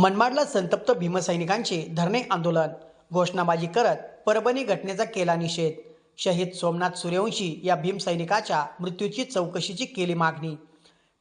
मनमाडला संतप्त भीमसैनिकांचे धरणे आंदोलन. घोषणाबाजी करत परभणी घटनेचा केला निषेध. शहीद सोमनाथ सूर्यवंशी या भीमसैनिकाच्या मृत्यूची चौकशीची केली मागणी.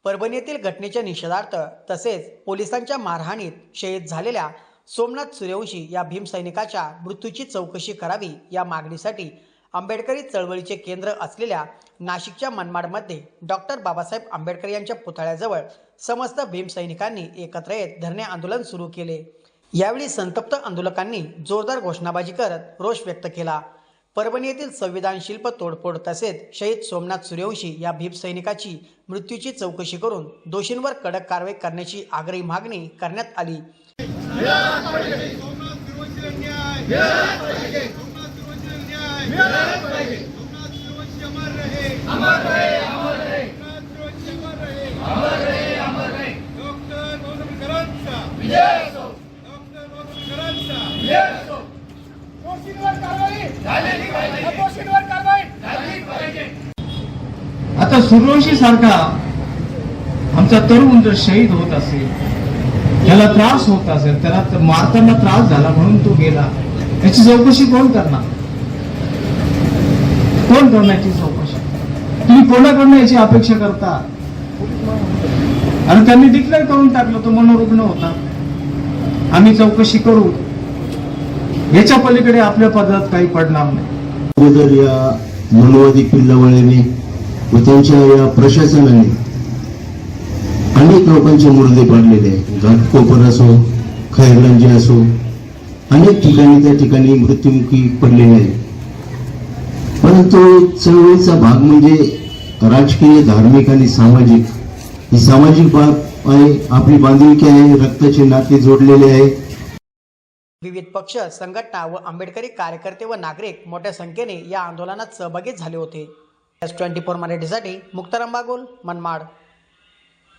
परभणीतील घटनेच्या निषेधार्थ तसेच पोलिसांच्या मारहाणीत शहीद झालेल्या सोमनाथ सूर्यवंशी या भीमसैनिकाच्या मृत्यूची चौकशी करावी या मागणीसाठी आंबेडकरी चळवळीचे केंद्र असलेल्या नाशिकच्या मनमाडमध्ये डॉक्टर बाबासाहेब आंबेडकर यांच्या पुतळ्याजवळ समस्त भीमसैनिकांनी एकत्र येत धरणे आंदोलन सुरू केले. यावेळी संतप्त आंदोलकांनी जोरदार घोषणाबाजी करत रोष व्यक्त केला. परभणी येथील संविधान शिल्प तोडफोड तसेच शहीद सोमनाथ सूर्यवंशी या भीमसैनिकाची मृत्यूची चौकशी करून दोषींवर कडक कारवाई करण्याची आग्रही मागणी करण्यात आली सोमनाथ तिरुवंशीला न्याय सोमनाथ तिरुवंशीला न्याय सोमनाथ तिरुवंशी अमर रहे अमर रहे अमर रहे सोमनाथ तिरुवंशी अमर रहे अमर रहे अमर रहे डॉक्टर बाबासाहेब करांचा विजय असो डॉक्टर बाबासाहेब करांचा विजय असो दोषींवर कारवाई झाली पाहिजे दोषींवर कारवाई झाली पाहिजे आता सूर्यवंशी सारखा आमचा तरुण जर शहीद होत असेल त्याला त्रास होत असेल त्याला मारताना त्रास झाला म्हणून तो गेला. याची चौकशी कोण करणार? कोण करण्याची चौकशी? तुम्ही कोणाकडनं याची अपेक्षा करता? आणि त्यांनी डिक्लेअर करून टाकलं तो मनोरुग्ण होता. आम्ही चौकशी करू. याच्या पलीकडे आपल्या पदात काही पडणार नाही. अगोदर या मनवादी पिल्लावळ्याने व त्यांच्या या प्रशासनाने अनेक लोकांचे मुर्दे पाडलेले आहेत. घाटकोपर असो खैरगंज असो अनेक ठिकाणी त्या ठिकाणी मृत्युमुखी पडलेले आहेत. परंतु चळवळीचा भाग म्हणजे राजकीय धार्मिक आणि सामाजिक. ही सामाजिक बाब आहे आपली बांधिलकी आहे रक्ताचे नाते जोडलेले आहे. विविध पक्ष संघटना व आंबेडकरी कार्यकर्ते व नागरिक मोठ्या संख्येने या आंदोलनात सहभागी झाले होते. एस ट्वेंटी फोर मराठीसाठी मुक्ताराम बागोल मनमाड.